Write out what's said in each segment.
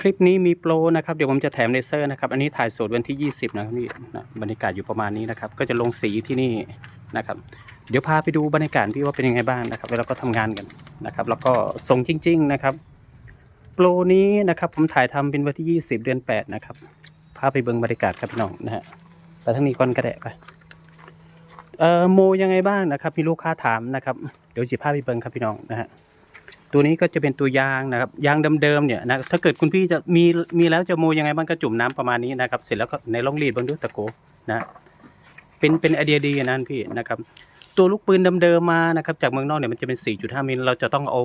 คลิปนี้มีโปรนะครับ เดี๋ยวผมจะแถมเลเซอร์นะครับ อันนี้ถ่ายสดวันที่ 20 นะครับนี่นะบรรยากาศอยู่ประมาณนี้นะครับ ก็จะลงสีที่นี่นะครับ เดี๋ยวพาไปดูบรรยากาศพี่ว่าเป็นยังไงบ้างนะครับ แล้วเราก็ทำงานกันนะครับ แล้วก็ส่งจริง ๆ นะครับ โปรนี้นะครับ ผมถ่ายทำเป็นวันที่ 20 เดือน 8 นะครับ พาไปเบิ่งบรรยากาศครับพี่น้องนะฮะไปทั้งนี้ก่อนก็ได้ไปเอ่อโมยังไงบ้างนะครับ มีลูกค้าถามนะครับ เดี๋ยวสิพาไปเบิ่งครับพี่น้องนะฮะ ตัวนี้ก็จะเป็นตัวยางนะครับยางเดิมๆเนี่ยนะถ้าเกิดคุณพี่จะมีมีแล้วจะโมยังไงบ้างก็จุ่มน้ำประมาณนี้นะครับ เสร็จแล้วก็ในล่องรีดบางดูตะโกนะเป็นเป็นไอเดียดีนะพี่นะครับ ตัวลูกปืนเดิมๆมานะครับจากเมืองนอกเนี่ยมันจะเป็น 4.5 มิลเราจะต้องเอา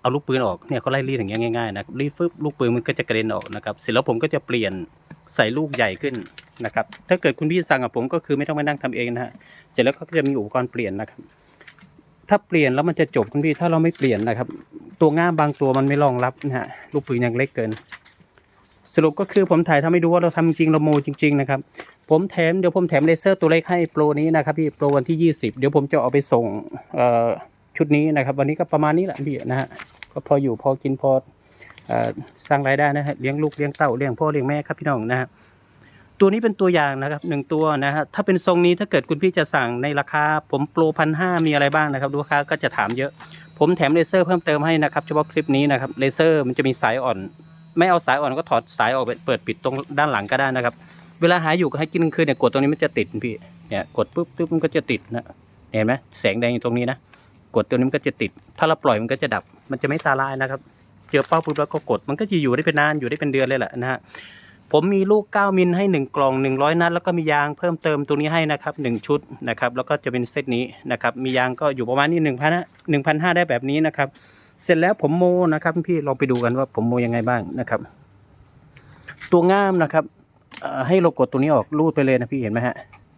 เอาลูกปืนออกเนี่ยเขาไล่รีดอย่างเงี้ยง่ายๆนะครับรีดฟึบลูกปืนมันก็จะกระเด็นออกนะครับเสร็จแล้วผมก็จะเปลี่ยนใส่ลูกใหญ่ขึ้นนะครับถ้าเกิดคุณพี่สั่งกับผมก็คือไม่ต้องไปนั่งทำเองนะฮะเสร็จแล้วก็จะมีอุปกรณ์เปลี่ยนนะครับถ้าเปลี่ยนแล้วมันจะจบคุณพี่ถ้าเราไม่เปลี่ยนนะครับ ตัวง่ามบางตัวมันไม่รองรับนะฮะลูกปืนยังเล็กเกิน สรุปก็คือผมถ่ายทำให้ดูว่าเราทำจริงเราโมจริง ๆ นะครับ ผมแถมเดี๋ยวผมแถมเลเซอร์ตัวเล็กให้โปรนี้นะครับพี่โปรวันที่ 20 เดี๋ยวผมจะเอาไปส่งชุดนี้นะครับ วันนี้ก็ประมาณนี้แหละพี่นะฮะก็พออยู่พอกินพอสร้างรายได้นะฮะเลี้ยงลูกเลี้ยงเต้าเลี้ยงพ่อเลี้ยงแม่ครับพี่น้องนะฮะตัวนี้เป็นตัวอย่างนะครับหนึ่งตัวนะฮะถ้าเป็นทรงนี้ถ้าเกิดคุณพี่จะสั่งในราคาผมโปรพันห้ามีอะไรบ้างนะครับลูกค้าก็จะถามเยอะ ผมแถมเลเซอร์เพิ่มเติมให้นะครับเฉพาะคลิปนี้นะครับเลเซอร์มันจะมีสายอ่อน ไม่เอาสายอ่อนก็ถอดสายออกเปิดปิดตรงด้านหลังก็ได้นะครับ เวลาหาอยู่ก็ให้กินคืนเนี่ยกดตรงนี้มันจะติดพี่เนี่ยกดปุ๊บปุ๊บมันก็จะติดนะเห็นไหมแสงแดงอยู่ตรงนี้นะกดตัวนี้มันก็จะติด ถ้าเราปล่อยมันก็จะดับ มันจะไม่ตาลายนะครับ เจอเป้าปุ๊บแล้วก็กด มันก็จะอยู่ได้เป็นนาน อยู่ได้เป็นเดือนเลยแหละนะฮะ ผมมีลูก 9 มิลให้ 1 กล่อง 100 นัด แล้วก็มียางเพิ่มเติมตัวนี้ให้นะครับ 1 ชุดนะครับ แล้วก็จะเป็นเซตนี้นะครับ มียางก็อยู่ประมาณนี้1 0 0 0 1,500 ได้แบบนี้นะครับ เสร็จแล้วผมโมนะครับพี่ลองไปดูกันว่าผมโมยังไงบ้างนะครับ ตัวง่ามนะครับให้เรากดตัวนี้ออกรูดไปเลยนะพี่เห็นไหมฮะ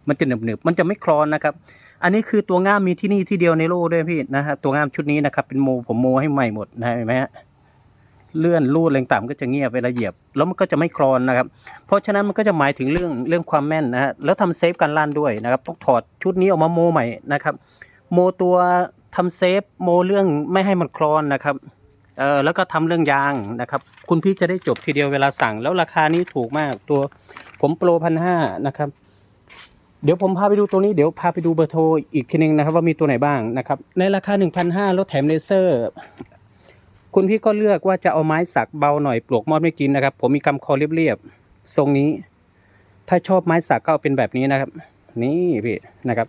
มันจะหนึบหนึบมันจะไม่คลอนนะครับ อันนี้คือตัวง่ามมีที่นี่ที่เดียวในโลกด้วยพี่นะฮะตัวง่ามชุดนี้นะครับเป็นโมผมโมให้ใหม่หมดนะเห็นไหมฮะ เลื่อนรูดแรงต่ำก็จะเงียบเวลาเหยียบ แล้วมันก็จะไม่คลอนนะครับ เพราะฉะนั้นมันก็จะหมายถึงเรื่องเรื่องความแม่นนะฮะแล้วทำเซฟการลั่นด้วยนะครับต้องถอดชุดนี้ออกมาโมใหม่นะครับ โมตัวทำเซฟโมเรื่องไม่ให้มันคลอนนะครับเออแล้วก็ทำเรื่องยางนะครับ คุณพี่จะได้จบทีเดียวเวลาสั่ง แล้วราคานี้ถูกมากตัวผมโปรพันห้านะครับเดี๋ยวผมพาไปดูตัวนี้เดี๋ยวพาไปดูเบอร์โทรอีกทีหนึงนะครับว่ามีตัวไหนบ้างนะครับในราคา 1,500แล้วแถมเลเซอร์ คุณพี่ก็เลือกว่าจะเอาไม้สักเบาหน่อยปลวกมอดไม่กินนะครับ ผมมีกำคอเรียบๆทรงนี้ ถ้าชอบไม้สักก็เอาเป็นแบบนี้นะครับ นี่พี่นะครับ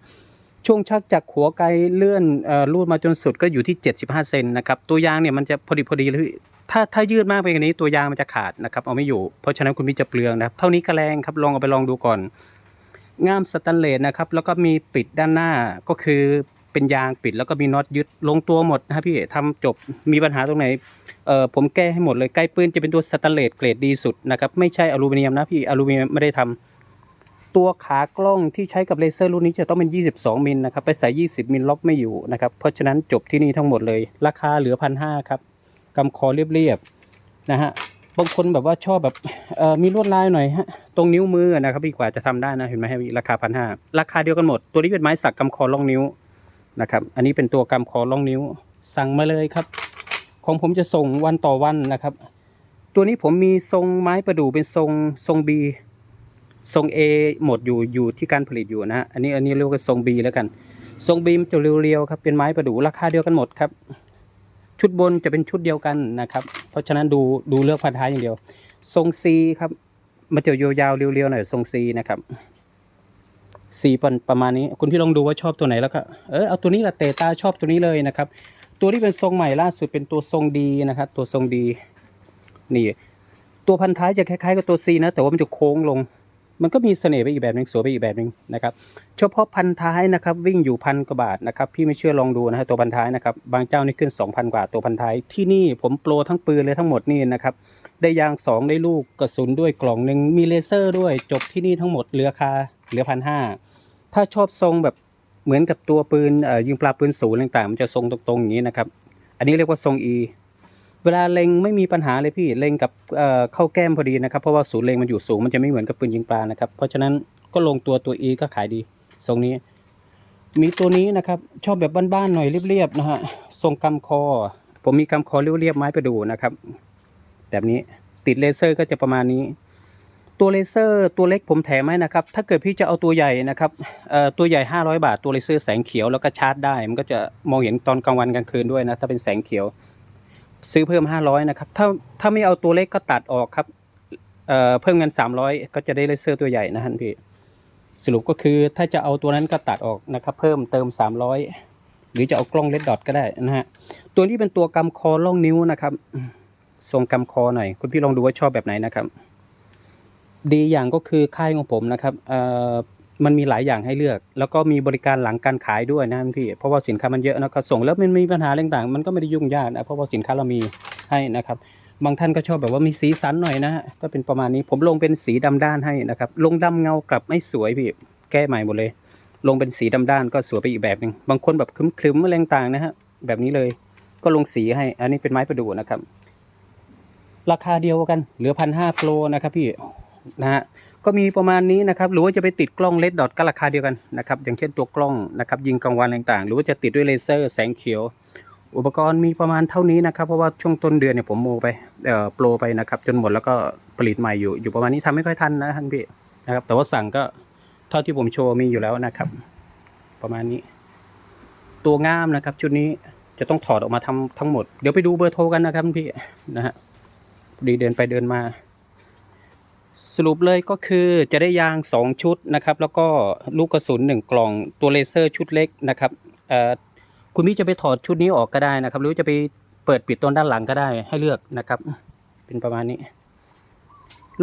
ช่วงชักจากหัวไกลเลื่อนเอ่อรูดมาจนสุดก็อยู่ที่ 75 เซนนะครับตัวยางเนี่ยมันจะพอดีพอดีเลยถ้าถ้ายืดมากไปกว่านี้ตัวยางมันจะขาดนะครับเอาไม่อยู่เพราะฉะนั้นคุณพี่จะเปลืองนะครับ เท่านี้ก็แรงครับลองเอาไปลองดูก่อนง่ามสแตนเลสนะครับแล้วก็มีปิดด้านหน้าก็คือ เป็นยางปิด แล้วก็มีน็อตยึดลงตัวหมดนะครับพี่ทำจบมีปัญหาตรงไหนเออผมแก้ให้หมดเลยใกล้ปืนจะเป็นตัวสแตนเลสเกรดดีสุดนะครับไม่ใช่อลูมิเนียมนะพี่อลูมิเนียมไม่ได้ทำตัวขากล้องที่ใช้กับเลเซอร์รุ่นนี้จะต้องเป็น 22 มิลนะครับไปใส่ 20 มิลล็อกไม่อยู่นะครับเพราะฉะนั้นจบที่นี่ทั้งหมดเลย ราคาเหลือพันห้าครับกำคอเรียบๆนะฮะบางคนแบบว่าชอบแบบมีลวดลายหน่อยฮะตรงนิ้วมือนะครับพี่กว่าจะทำได้นะเห็นไหมฮะพี่ราคาพันห้าราคาเดียวกันหมด ตัวนี้เป็นไม้สักกำคอล่องนิ้ว นะครับ อันนี้เป็นตัวกำคอล่องนิ้วสั่งมาเลยครับ ของผมจะส่งวันต่อวันนะครับ ตัวนี้ผมมีทรงไม้ประดู่เป็นทรงทรงบีทรง A หมดอยู่อยู่ที่การผลิตอยู่นะฮะอันนี้อันนี้เรียกว่าทรง B แล้วกัน ทรง B มันจะเรียวๆครับเป็นไม้ประดู่ราคาเดียวกันหมดครับ ชุดบนจะเป็นชุดเดียวกันนะครับ เพราะฉะนั้นดูดูเลือกพันท้ายอย่างเดียว ทรง C ครับมันจะยาวๆเรียวๆหน่อยทรง C นะครับ C ประประมาณนี้ คุณพี่ลองดูว่าชอบตัวไหนแล้วก็เออเอาตัวนี้ละเตตาชอบตัวนี้เลยนะครับ ตัวที่เป็นทรงใหม่ล่าสุดเป็นตัวทรงดีนะครับ ตัวทรงดีนี่ ตัวพันท้ายจะคล้ายๆกับตัว C นะ แต่ว่ามันจะโค้งลง มันก็มีเสน่ห์ไปอีกแบบหนึงสวยไปอีกแบบหนึงนะครับเฉพาะพันท้ายนะครับ วิ่งอยู่พันกว่าบาทนะครับ พี่ไม่เชื่อลองดูนะฮะตัวพันท้ายนะครับ บางเจ้านี่ขึ้น 2,000 กว่าตัวพันท้ายที่นี่ผมโปรทั้งปืนเลยทั้งหมดนี่นะครับได้ยาง 2 ได้ลูกกระสุนด้วยกล่องหนึ่งมีเลเซอร์ด้วยจบที่นี่ทั้งหมดเหลือคา เหลือพันห้าถ้าชอบทรงแบบเหมือนกับตัวปืนยิงปลาปืนศูนย์ต่างๆ มันจะทรงตรงๆอย่างนี้นะครับ อันนี้เรียกว่าทรง E เวลาเล็งไม่มีปัญหาเลยพี่เล็งกับเข้าแก้มพอดีนะครับ เพราะว่าศูนย์เล็งมันอยู่สูงมันจะไม่เหมือนกับปืนยิงปลานะครับ เพราะฉะนั้นก็ลงตัวตัว E ก็ขายดีทรงนี้ มีตัวนี้นะครับชอบแบบบ้านๆหน่อยเรียบๆนะฮะทรงกำคอ ผมมีกำคอเรียบๆไม้ประดู่นะครับ แบบนี้ติดเลเซอร์ก็จะประมาณนี้ ตัวเลเซอร์ตัวเล็กผมแถมให้นะครับ ถ้าเกิดพี่จะเอาตัวใหญ่นะครับตัวใหญ่ 500 บาท ตัวเลเซอร์แสงเขียวแล้วก็ชาร์จได้ มันก็จะมองเห็นตอนกลางวันกลางคืนด้วยนะ ถ้าเป็นแสงเขียว ซื้อเพิ่ม 500 นะครับ ถ้าถ้าไม่เอาตัวเล็กก็ตัดออกครับเเพิ่มเงิน 300 ก็จะได้เลเซอร์ตัวใหญ่นะฮะพี่ สรุปก็คือถ้าจะเอาตัวนั้นก็ตัดออกนะครับ เพิ่มเติม 300 หรือจะเอากล้องเลดดอทก็ได้นะฮะ ตัวนี้เป็นตัวกำคอล่องนิ้วนะครับ ทรงกำคอหน่อย คุณพี่ลองดูว่าชอบแบบไหนนะครับ ดีอย่างก็คือค่ายของผมนะครับเอ่อมันมีหลายอย่างให้เลือก แล้วก็มีบริการหลังการขายด้วยนะพี่ เพราะว่าสินค้ามันเยอะนะครับส่งแล้วมันมีปัญหาต่างๆมันก็ไม่ได้ยุ่งยากนะเพราะว่าสินค้าเรามีให้นะครับ บางท่านก็ชอบแบบว่ามีสีสันหน่อยนะก็เป็นประมาณนี้ผมลงเป็นสีดำด้านให้นะครับลงดำเงากลับไม่สวยพี่แก้ใหม่หมดเลย ลงเป็นสีดำด้านก็สวยไปอีกแบบหนึ่งบางคนแบบคลึ้มๆอะไรต่างๆนะฮะแบบนี้เลยก็ลงสีให้ อันนี้เป็นไม้ประดู่นะครับ ราคาเดียวกันเหลือพันห้าโปรนะครับพี่ นะฮะก็มีประมาณนี้นะครับหรือว่าจะไปติดกล้องเลดดอทก็ราคาเดียวกันนะครับอย่างเช่นตัวกล้องนะครับยิงกลางวันต่างๆ หรือว่าจะติดด้วยเลเซอร์แสงเขียว อุปกรณ์มีประมาณเท่านี้นะครับเพราะว่าช่วงต้นเดือนเนี่ยผมโมไปเอ่อโปรไปนะครับจนหมดแล้วก็ผลิตใหม่อยู่อยู่ประมาณนี้ทำไม่ค่อยทันนะท่านพี่นะครับแต่ว่าสั่งก็เท่าที่ผมโชว์มีอยู่แล้วนะครับ ประมาณนี้ ตัวงามนะครับ ชุดนี้จะต้องถอดออกมาทำทั้งหมด เดี๋ยวไปดูเบอร์โทรกันนะครับพี่นะฮะดีเดินไปเดินมา สรุปเลยก็คือจะได้ยาง 2 ชุดนะครับ แล้วก็ลูกกระสุน 1 กล่องตัวเลเซอร์ชุดเล็กนะครับคุณพี่จะไปถอดชุดนี้ออกก็ได้นะครับ หรือจะไปเปิดปิดต้นด้านหลังก็ได้ให้เลือกนะครับ เป็นประมาณนี้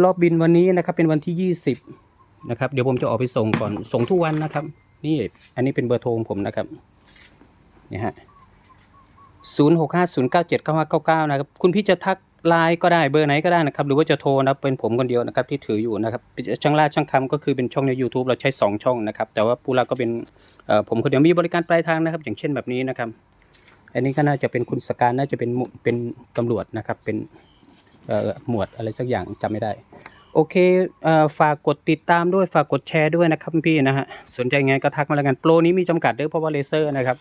รอบบินวันนี้นะครับเป็นวันที่ 20นะครับ เดี๋ยวผมจะออกไปส่งก่อนส่งทุกวันนะครับ นี่อันนี้เป็นเบอร์โทรของผมนะครับนี่ฮะศูนย์หกห้าศูนย์เก้าเจ็ดเก้าห้าเก้าเก้านะครับ คุณพี่จะทัก ไลน์ก็ได้เบอร์ไหนก็ได้นะครับ หรือว่าจะโทรนะครับเป็นผมคนเดียวนะครับ ที่ถืออยู่นะครับช่างล่าช่างคำก็คือเป็นช่องใน YouTube เราใช้ 2 ช่องนะครับ แต่ว่าปูราก็เป็นเอ่อผมคนเดียวมีบริการปลายทางนะครับ อย่างเช่นแบบนี้นะครับ อันนี้ก็น่าจะเป็นคุณสการน่าจะเป็นเป็นตำรวจนะครับ เป็นเอ่อหมวดอะไรสักอย่างจำไม่ได้โอเคเอ่อฝากกดติดตามด้วย ฝากกดแชร์ด้วยนะครับพี่นะฮะ สนใจไงก็ทักมาแล้วกัน โปรนี้มีจำกัดด้วยเพราะว่าเลเซอร์นะครับ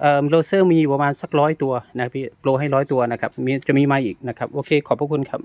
เอ่อโรเซอร์มีประมาณสักร้อยตัวนะพี่โปรให้ร้อยตัวนะครับมีจะมีมาอีกนะครับ โอเค ขอบพระคุณครับ